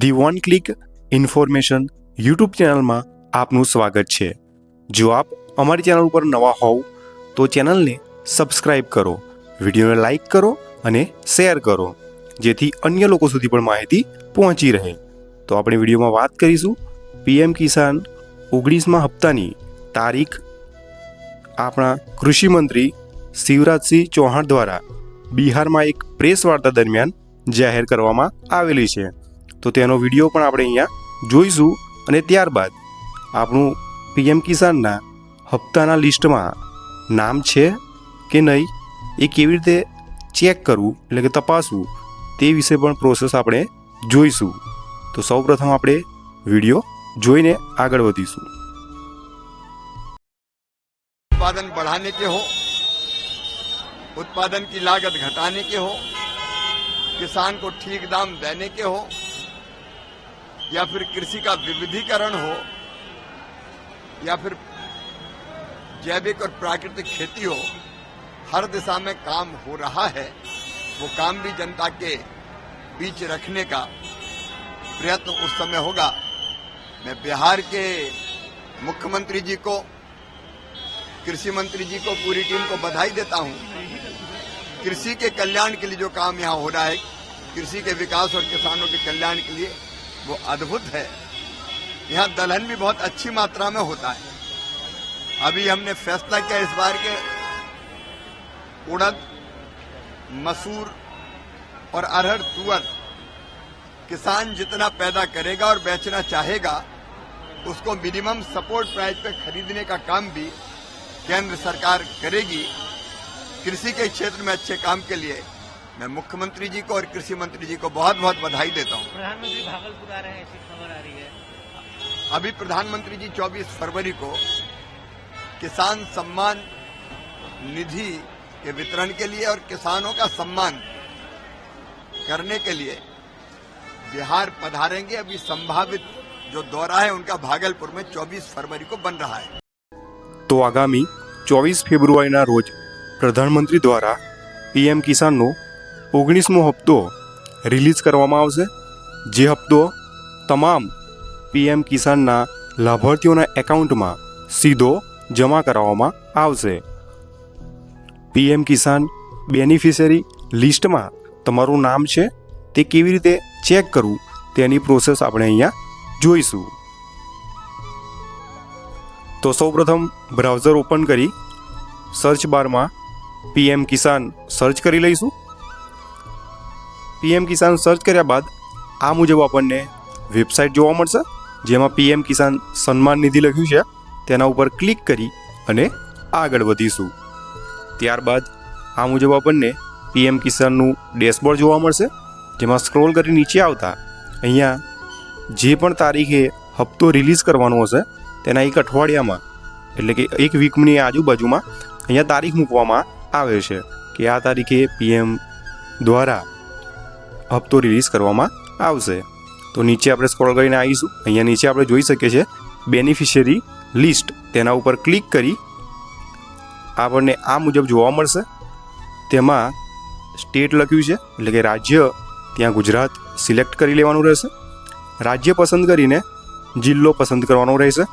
The one click information YouTube ચેનલમાં આપનું સ્વાગત છે. જો આપ અમારી ચેનલ ઉપર નવા હોવ, તો ચેનલને સબસ્ક્રાઇબ કરો, વિડીયોને લાઇક કરો અને શેર કરો, જેથી અન્ય લોકો સુધી પણ માહિતી પહોંચી રહે. તો આપણે વિડીયોમાં વાત કરીશું પીએમ કિસાન ઓગણીસમાં હપ્તાની તારીખ. આપણા કૃષિમંત્રી શિવરાજસિંહ ચૌહાણ દ્વારા બિહારમાં એક પ્રેસ વાર્તા દરમિયાન જાહેર કરવામાં આવેલી છે. તો તેનો વિડીયો પણ આપણે અહીંયા જોઈશું અને ત્યારબાદ આપણું પીએમ કિસાનના હપ્તાના લિસ્ટમાં નામ છે કે નહીં એ કેવી રીતે ચેક કરવું એટલે કે તપાસવું તે વિશે પણ પ્રોસેસ આપણે જોઈશું તો સૌપ્રથમ આપણે વિડીયો જોઈને આગળ વધીશું उत्पादन बढ़ाने के हो उत्पादन की लागत घटाने के हो किसान को ठीक दाम देने के हो या फिर कृषि का विविधीकरण हो, या फिर जैविक और प्राकृतिक खेती हो, हर दिशा में काम हो रहा है, वो काम भी जनता के बीच रखने का प्रयत्न उस समय होगा। मैं बिहार के मुख्यमंत्री जी को, कृषि मंत्री जी को, पूरी टीम को बधाई देता हूँ। कृषि के कल्याण के लिए जो काम यहाँ हो रहा है, कृषि के विकास और किसानों के कल्याण के लिए वो अद्भुत है। यहाँ दलहन भी बहुत अच्छी मात्रा में होता है। अभी हमने फैसला किया इस बार के उड़द, मसूर और अरहर तुअर। किसान जितना पैदा करेगा और बेचना चाहेगा, उसको मिनिमम सपोर्ट प्राइस पे खरीदने का काम भी केंद्र सरकार करेगी। कृषि के क्षेत्र में अच्छे काम के लिए। मैं मुख्यमंत्री जी को और कृषि मंत्री जी को बहुत बहुत बधाई देता हूं प्रधानमंत्री भागलपुर आ रहे हैं ऐसी खबर आ रही है अभी प्रधानमंत्री जी 24 फरवरी को किसान सम्मान निधि के वितरण के लिए और किसानों का सम्मान करने के लिए बिहार पधारेंगे अभी संभावित जो दौरा है उनका भागलपुर में 24 फरवरी को बन रहा है તો આગામી ચોવીસ ફેબ્રુઆરીના રોજ પ્રધાનમંત્રી દ્વારા પીએમ કિસાનનો ઓગણીસમો હપ્તો રિલીઝ કરવામાં આવશે. જે હપ્તો તમામ પીએમ કિસાનના લાભાર્થીઓના એકાઉન્ટમાં સીધો જમા કરાવવામાં આવશે. પીએમ કિસાન બેનિફિશરી લિસ્ટમાં તમારું નામ છે, તે કેવી રીતે ચેક કરવું તેની પ્રોસેસ આપણે અહીંયા જોઈશું. તો સૌપ્રથમ બ્રાઉઝર ઓપન કરી, સર્ચ બારમાં પીએમ કિસાન સર્ચ કરી લઈશું. પીએમ કિસાન સર્ચ કર્યા બાદ આ મુજબ આપણને વેબસાઇટ જોવા મળશે, જેમાં પીએમ કિસાન સન્માન નિધિ લખ્યું છે. તેના ઉપર ક્લિક કરી અને આગળ વધીશું. ત્યારબાદ આ મુજબ આપણને પીએમ કિસાનનું ડેશબોર્ડ જોવા મળશે, જેમાં સ્ક્રોલ કરી નીચે આવતા અહીંયા જે પણ તારીખે હપ્તો રિલીઝ કરવાનો હશે, તેના એક અઠવાડિયામાં, એટલે કે એક વીકની આજુબાજુમાં અહીંયા તારીખ મૂકવામાં આવે છે, કે આ તારીખે પીએમ દ્વારા હપ્તો રિલીઝ કરવામાં આવશે. તો નીચે આપણે સ્ક્રોલ કરીને આવીશું. અહીંયા નીચે આપણે જોઈ શકીએ છીએ બેનિફિશિયરી લિસ્ટ તેના ઉપર ક્લિક કરી આપણને આ મુજબ જોવા મળશે. તેમાં સ્ટેટ લખ્યું છે, એટલે કે રાજ્ય, ત્યાં ગુજરાત સિલેક્ટ કરી લેવાનું રહેશે. રાજ્ય પસંદ કરીને જિલ્લો પસંદ કરવાનો રહેશે.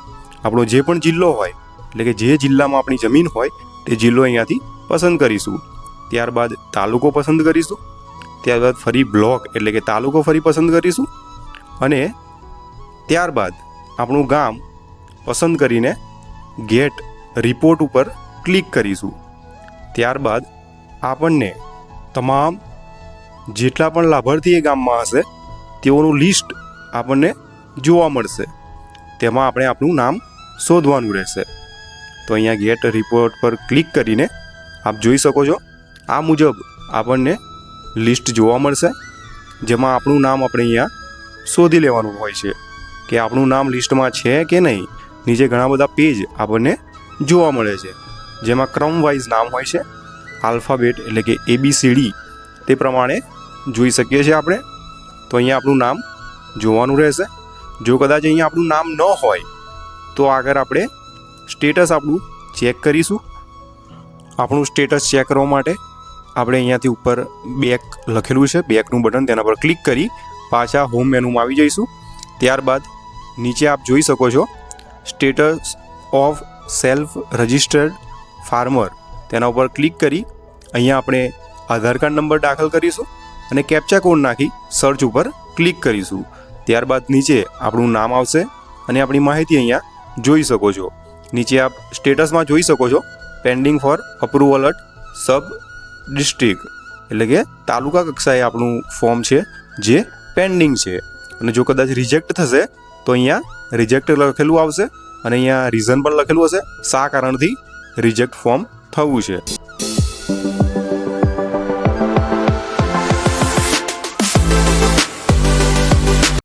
આપણો જે પણ જિલ્લો હોય, એટલે કે જે જિલ્લામાં આપણી જમીન હોય, તે જિલ્લો અહીંયાથી પસંદ કરીશું. ત્યારબાદ તાલુકો પસંદ કરીશું. ત્યારબાદ ફરી બ્લોક, એટલે કે તાલુકો ફરી પસંદ કરીશું. અને ત્યારબાદ આપણું ગામ પસંદ કરીને ગેટ રિપોર્ટ ઉપર ક્લિક કરીશું. ત્યારબાદ આપણને તમામ જેટલા પણ લાભાર્થી એ ગામમાં હશે, તેઓનું લિસ્ટ આપણને જોવા મળશે. તેમાં આપણે આપણું નામ શોધવાનું રહેશે. તો અહીંયા ગેટ રિપોર્ટ પર ક્લિક કરીને આપ જોઈ શકો છો. આ મુજબ આપણને લિસ્ટ જોવા મળશે, જેમાં આપણું નામ આપણે અહીંયા શોધી લેવાનું હોય છે કે આપણું નામ લિસ્ટમાં છે કે નહીં. નીચે ઘણા બધા પેજ આપણને જોવા મળે છે, જેમાં ક્રમ વાઇઝ નામ હોય છે, આલ્ફાબેટ એટલે કે એબીસીડી તે પ્રમાણે જોઈ શકીએ છીએ આપણે. તો અહીંયા આપણું નામ જોવાનું રહેશે. જો કદાચ અહીંયા આપણું નામ ન હોય, તો આગળ આપણે સ્ટેટસ આપણું ચેક કરીશું. આપણું સ્ટેટસ ચેક કરવા માટે આપણે અહીંયાથી ઉપર બેક લખેલું છે બેકનું બટન તેના પર ક્લિક કરી પાછા હોમ મેનુમાં આવી જઈશું. ત્યારબાદ નીચે આપ જોઈ શકો છો status of self registered farmer તેના ઉપર ક્લિક કરી અહીંયા આપણે આધાર કાર્ડ નંબર દાખલ કરીશું અને કેપ્ચા કોડ નાખી સર્ચ ઉપર ક્લિક કરીશું. ત્યારબાદ નીચે આપણું નામ આવશે અને આપણી માહિતી અહીંયા જોઈ શકો છો. નીચે આપ સ્ટેટસમાં જોઈ શકો છો pending for approval at sub district એટલે કે તાલુકા કક્ષાએ આપણું ફોર્મ છે, જે પેન્ડિંગ છે. અને જો કદાચ રિજેક્ટ થશે, તો અહીંયા રિજેક્ટ લખેલું આવશે અને અહીંયા રીઝન પણ લખેલું હશે, શા કારણથી રિજેક્ટ ફોર્મ થવું છે.